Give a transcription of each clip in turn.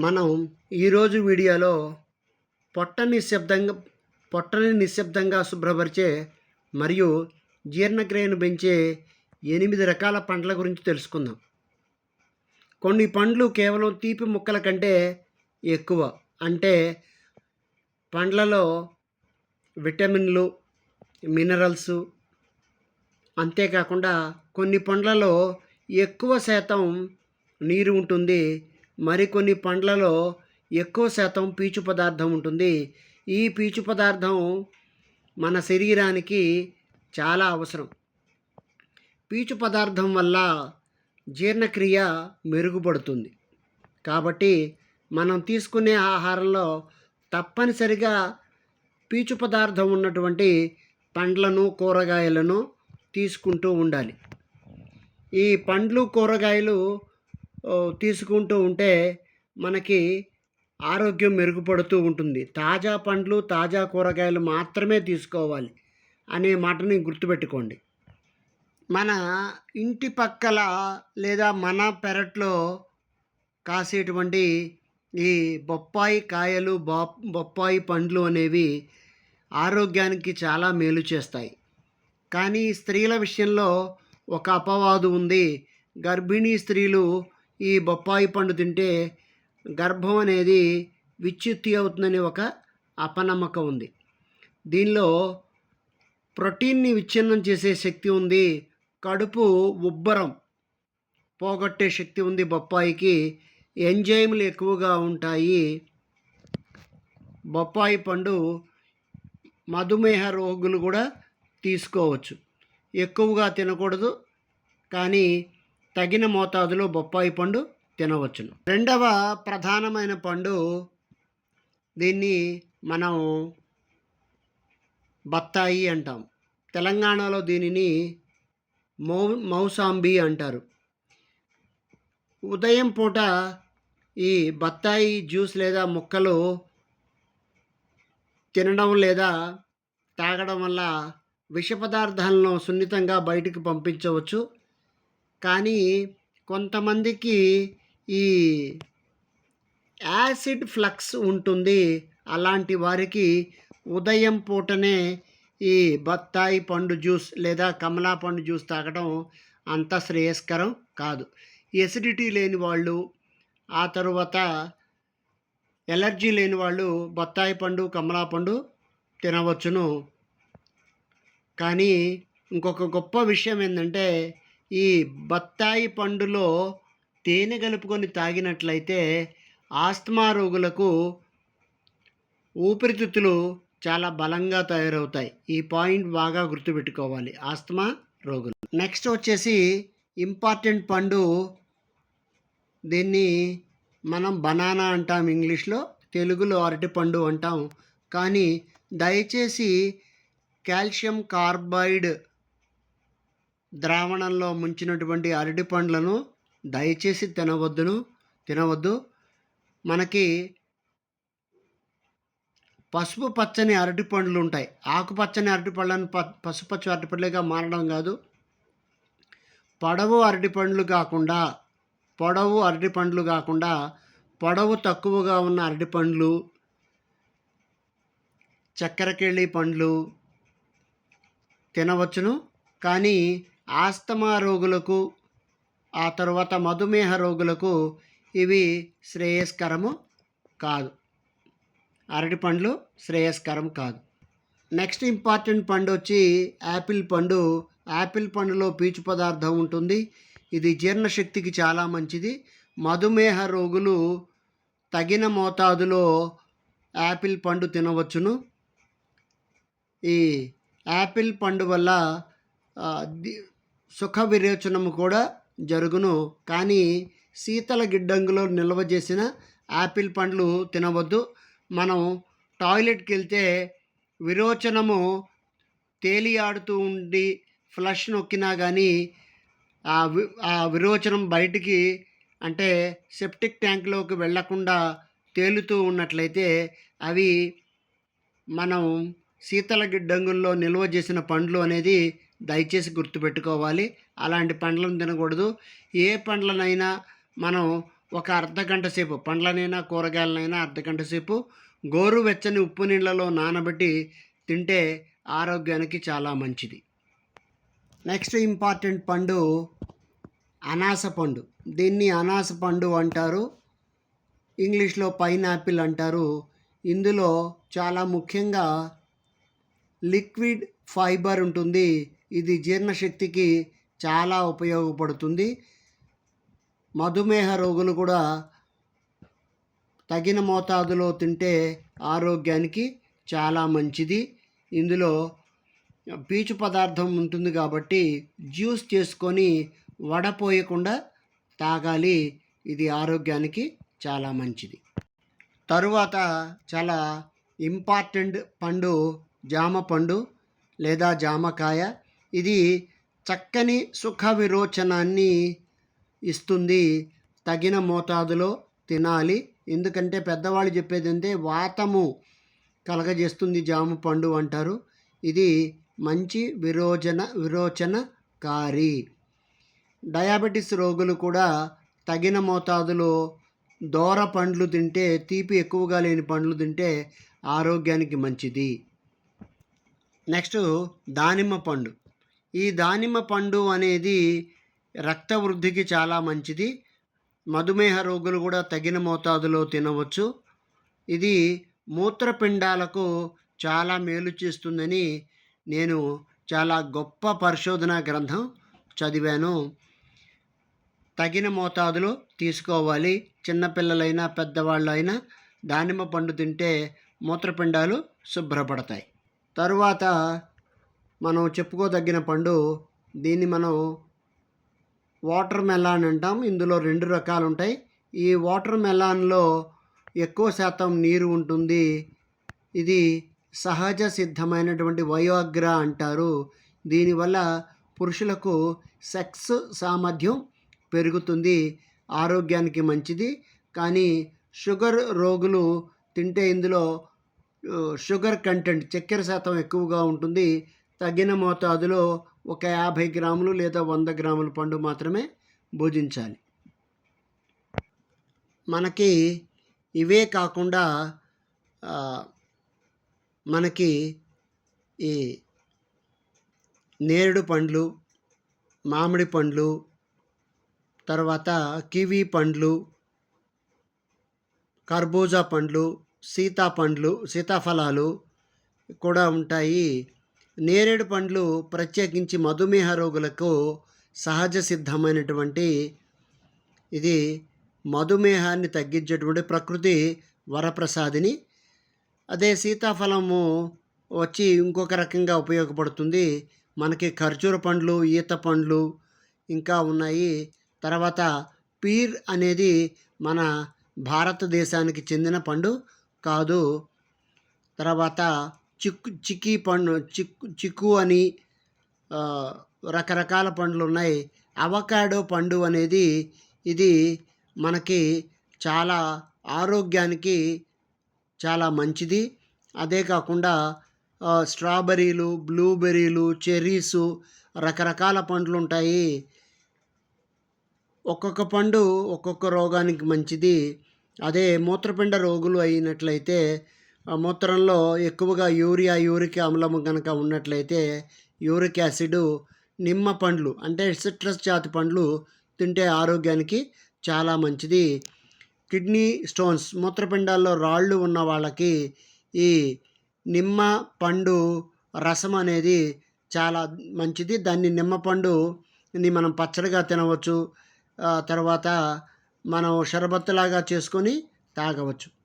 మనం ఈరోజు వీడియోలో పొట్ట నిశ్శబ్దంగా పొట్టని నిశ్శబ్దంగా శుభ్రపరిచే మరియు జీర్ణక్రియను పెంచే ఎనిమిది రకాల పండ్ల గురించి తెలుసుకుందాం. కొన్ని పండ్లు కేవలం తీపి ముక్కల కంటే ఎక్కువ. అంటే పండ్లలో విటమిన్లు మినరల్స్ అంతేకాకుండా కొన్ని పండ్లలో ఎక్కువ శాతం నీరు ఉంటుంది. మరికొన్ని పండ్లలో ఎక్కువ శాతం పీచు పదార్థం ఉంటుంది. ఈ పీచు పదార్థం మన శరీరానికి చాలా అవసరం. పీచు పదార్థం వల్ల జీర్ణక్రియ మెరుగుపడుతుంది. కాబట్టి మనం తీసుకునే ఆహారంలో తప్పనిసరిగా పీచు పదార్థం ఉన్నటువంటి పండ్లను కూరగాయలను తీసుకుంటూ ఉండాలి. ఈ పండ్లు కూరగాయలు తీసుకుంటూ ఉంటే మనకి ఆరోగ్యం మెరుగుపడుతూ ఉంటుంది. తాజా పండ్లు తాజా కూరగాయలు మాత్రమే తీసుకోవాలి అనే మాటని గుర్తుపెట్టుకోండి. మన ఇంటి పక్కల లేదా మన పెరట్లో కాసేటువంటి ఈ బొప్పాయి కాయలు బొ బొప్పాయి పండ్లు అనేవి ఆరోగ్యానికి చాలా మేలు చేస్తాయి. కానీ స్త్రీల విషయంలో ఒక అపవాదు ఉంది. గర్భిణీ స్త్రీలు ఈ బొప్పాయి పండు తింటే గర్భం అనేది విచ్యుత్తి అవుతుందని ఒక అపనమ్మకం ఉంది. దీనిలో ప్రోటీన్ని విచ్ఛిన్నం చేసే శక్తి ఉంది. కడుపు ఉబ్బరం పోగొట్టే శక్తి ఉంది బొప్పాయికి. ఎంజైములు ఎక్కువగా ఉంటాయి. బొప్పాయి పండు మధుమేహ రోగులు కూడా తీసుకోవచ్చు. ఎక్కువగా తినకూడదు. కానీ తగిన మోతాదులో బొప్పాయి పండు తినవచ్చును. రెండవ ప్రధానమైన పండు దీన్ని మనం బత్తాయి అంటాం. తెలంగాణలో దీనిని మౌ మౌసాంబి అంటారు. ఉదయం పూట ఈ బత్తాయి జ్యూస్ లేదా ముక్కలు తినడం లేదా తాగడం వల్ల విష పదార్థాలను సున్నితంగా బయటికి పంపించవచ్చు. కానీ కొంతమందికి ఈ యాసిడ్ ఫ్లక్స్ ఉంటుంది. అలాంటి వారికి ఉదయం పూటనే ఈ బత్తాయి పండు జ్యూస్ లేదా కమలా పండు జ్యూస్ తాగడం అంత శ్రేయస్కరం కాదు. ఎసిడిటీ లేని వాళ్ళు ఆ తరువాత ఎలర్జీ లేని వాళ్ళు బత్తాయి పండు కమలా పండు తినవచ్చును. కానీ ఇంకొక గొప్ప విషయం ఏంటంటే ఈ బత్తాయి పండులో తేనె కలుపుకొని తాగినట్లయితే ఆస్తమా రోగులకు ఊపిరితిత్తులు చాలా బలంగా తయారవుతాయి. ఈ పాయింట్ బాగా గుర్తుపెట్టుకోవాలి ఆస్తమా రోగులు. నెక్స్ట్ వచ్చేసి ఇంపార్టెంట్ పండు దీన్ని మనం బనానా అంటాం ఇంగ్లీష్లో తెలుగులో అరటిపండు అంటాం. కానీ దయచేసి కాల్షియం కార్బైడ్ ద్రావణంలో ముంచినటువంటి అరటి పండ్లను దయచేసి తినవద్దును తినవద్దు. మనకి పసుపు పచ్చని అరటి పండ్లు ఉంటాయి. ఆకుపచ్చని అరటి పళ్ళను ప పసుపచ్చ అరటి పండ్లుగా మారడం కాదు. పొడవు అరటి పండ్లు కాకుండా పొడవు అరటి పండ్లు కాకుండా పొడవు తక్కువగా ఉన్న అరటి పండ్లు చక్కెరకేళి పండ్లు తినవచ్చును. కానీ ఆస్తమా రోగులకు ఆ తర్వాత మధుమేహ రోగులకు ఇవి శ్రేయస్కరము కాదు. అరటి పండ్లు శ్రేయస్కరం కాదు. నెక్స్ట్ ఇంపార్టెంట్ పండు వచ్చి యాపిల్ పండు. యాపిల్ పండులో పీచు పదార్థం ఉంటుంది. ఇది జీర్ణశక్తికి చాలా మంచిది. మధుమేహ రోగులు తగిన మోతాదులో యాపిల్ పండు తినవచ్చును. ఈ యాపిల్ పండు వల్ల సుఖ విరేచనము కూడా జరుగును. కానీ శీతల గిడ్డంగిలో నిల్వ చేసిన యాపిల్ పండ్లు తినవద్దు. మనం టాయిలెట్కి వెళ్తే విరోచనము తేలియాడుతూ ఉండి ఫ్లష్ నొక్కినా కానీ ఆ వి ఆ విరోచనం బయటికి అంటే సెప్టిక్ ట్యాంక్లోకి వెళ్ళకుండా తేలుతూ ఉన్నట్లయితే అవి మనం శీతల గిడ్డంగుల్లో నిల్వ చేసిన పండ్లు అనేది దయచేసి గుర్తుపెట్టుకోవాలి. అలాంటి పండ్లను తినకూడదు. ఏ పండ్లనైనా మనం ఒక అర్ధ గంట సేపు పండ్లనైనా కూరగాయలనైనా అర్ధ గంట సేపు గోరువెచ్చని ఉప్పు నీళ్ళలో నానబెట్టి తింటే ఆరోగ్యానికి చాలా మంచిది. నెక్స్ట్ ఇంపార్టెంట్ పండు అనాస పండు. దీన్ని అనాస పండు అంటారు. ఇంగ్లీష్లో పైనాపిల్ అంటారు. ఇందులో చాలా ముఖ్యంగా లిక్విడ్ ఫైబర్ ఉంటుంది. ఇది జీర్ణశక్తికి చాలా ఉపయోగపడుతుంది. మధుమేహ రోగులు కూడా తగిన మోతాదులో తింటే ఆరోగ్యానికి చాలా మంచిది. ఇందులో పీచు పదార్థం ఉంటుంది కాబట్టి జ్యూస్ చేసుకొని వడపోయకుండా తాగాలి. ఇది ఆరోగ్యానికి చాలా మంచిది. తరువాత చాలా ఇంపార్టెంట్ పండు జామ పండు లేదా జామకాయ ఇది చక్కని సుఖ విరోచనాన్ని ఇస్తుంది. తగిన మోతాదులో తినాలి. ఎందుకంటే పెద్దవాళ్ళు చెప్పేది అంటే వాతము కలగజేస్తుంది జామ పండు అంటారు. ఇది మంచి విరోచన విరోచనకారి. డయాబెటిస్ రోగులు కూడా తగిన మోతాదులో దోర పండ్లు తింటే తీపి ఎక్కువగా లేని పండ్లు తింటే ఆరోగ్యానికి మంచిది. నెక్స్ట్ దానిమ్మ పండు. ఈ దానిమ్మ పండు అనేది రక్త వృద్ధికి చాలా మంచిది. మధుమేహ రోగులు కూడా తగిన మోతాదులో తినవచ్చు. ఇది మూత్రపిండాలకు చాలా మేలు చేస్తుందని నేను చాలా గొప్ప పరిశోధన గ్రంథం చదివాను. తగిన మోతాదులో తీసుకోవాలి. చిన్నపిల్లలైనా పెద్దవాళ్ళు అయినా దానిమ్మ పండు తింటే మూత్రపిండాలు శుభ్రపడతాయి. తరువాత మనం చెప్పుకోదగిన పండు దీన్ని మనం వాటర్ మెలాన్ అంటాం. ఇందులో రెండు రకాలు ఉంటాయి ఈ వాటర్ మెలాన్లో ఎక్కువ శాతం నీరు ఉంటుంది. ఇది సహజ సిద్ధమైనటువంటి వయోగ్ర అంటారు. దీనివల్ల పురుషులకు సెక్స్ సామర్థ్యం పెరుగుతుంది. ఆరోగ్యానికి మంచిది. కానీ షుగర్ రోగులు తింటే ఇందులో షుగర్ కంటెంట్ చక్కెర శాతం ఎక్కువగా ఉంటుంది. తగిన మోతాదులో ఒక యాభై గ్రాములు లేదా వంద గ్రాముల పండు మాత్రమే భుజించాలి. మనకి ఇవే కాకుండా మనకి ఈ నేరేడు పండ్లు మామిడి పండ్లు తర్వాత కివీ పండ్లు కర్బూజా పండ్లు సీతా పండ్లు సీతాఫలాలు కూడా ఉంటాయి. నేరేడు పండ్లు ప్రత్యేకించి మధుమేహ రోగులకు సహజ సిద్ధమైనటువంటి ఇది మధుమేహాన్ని తగ్గించేటువంటి ప్రకృతి వరప్రసాదిని. అదే సీతాఫలము వచ్చి ఇంకొక రకంగా ఉపయోగపడుతుంది. మనకి ఖర్జూర పండ్లు ఈత పండ్లు ఇంకా ఉన్నాయి. తర్వాత పీర్ అనేది మన భారతదేశానికి చెందిన పండు కాదు. తర్వాత చిక్కు చిక్కీ పండు చిక్కు చిక్కు అని రకరకాల పండ్లు ఉన్నాయి. అవకాడో పండు అనేది ఇది మనకి చాలా ఆరోగ్యానికి చాలా మంచిది. అదే కాకుండా స్ట్రాబెర్రీలు బ్లూబెర్రీలు చెర్రీసు రకరకాల పండ్లు ఉంటాయి. ఒక్కొక్క పండు ఒక్కొక్క రోగానికి మంచిది. అదే మూత్రపిండ రోగులు అయినట్లయితే మూత్రంలో ఎక్కువగా యూరియా యూరిక్ అమ్లం కనుక ఉన్నట్లయితే యూరిక్ యాసిడ్ నిమ్మ పండ్లు అంటే సిట్రస్ జాతి పండ్లు తింటే ఆరోగ్యానికి చాలా మంచిది. కిడ్నీ స్టోన్స్ మూత్రపిండాల్లో రాళ్ళు ఉన్న వాళ్ళకి ఈ నిమ్మ పండు రసం అనేది చాలా మంచిది. దాన్ని నిమ్మ పండుని మనం పచ్చడిగా తినవచ్చు. తర్వాత మనం షరబత్తులాగా చేసుకొని తాగవచ్చు.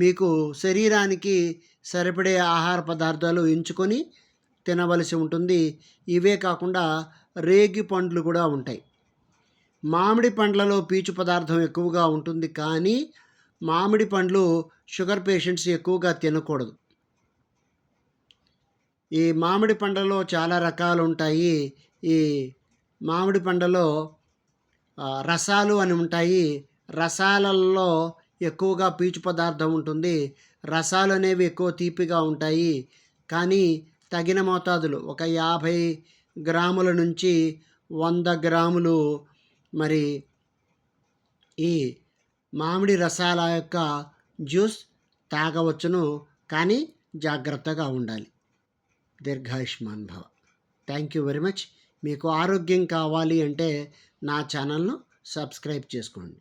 మీకు శరీరానికి సరిపడే ఆహార పదార్థాలు ఎంచుకొని తినవలసి ఉంటుంది. ఇవే కాకుండా రేగి పండ్లు కూడా ఉంటాయి. మామిడి పండ్లలో పీచు పదార్థం ఎక్కువగా ఉంటుంది. కానీ మామిడి పండ్లు షుగర్ పేషెంట్స్ ఎక్కువగా తినకూడదు. ఈ మామిడి పండ్లలో చాలా రకాలు ఉంటాయి. ఈ మామిడి పండ్లలో రసాలు అని ఉంటాయి. రసాలలో ఎక్కువగా పీచు పదార్థం ఉంటుంది. రసాలు అనేవి ఎక్కువ తీపిగా ఉంటాయి. కానీ తగిన మోతాదులు ఒక యాభై గ్రాముల నుంచి వంద గ్రాములు మరి ఈ మామిడి రసాల యొక్క జ్యూస్ తాగవచ్చును. కానీ జాగ్రత్తగా ఉండాలి. దీర్ఘాయుష్మాన్ భవ. Thank you very much. మీకు ఆరోగ్యం కావాలి అంటే నా ఛానల్ను సబ్స్క్రైబ్ చేసుకోండి.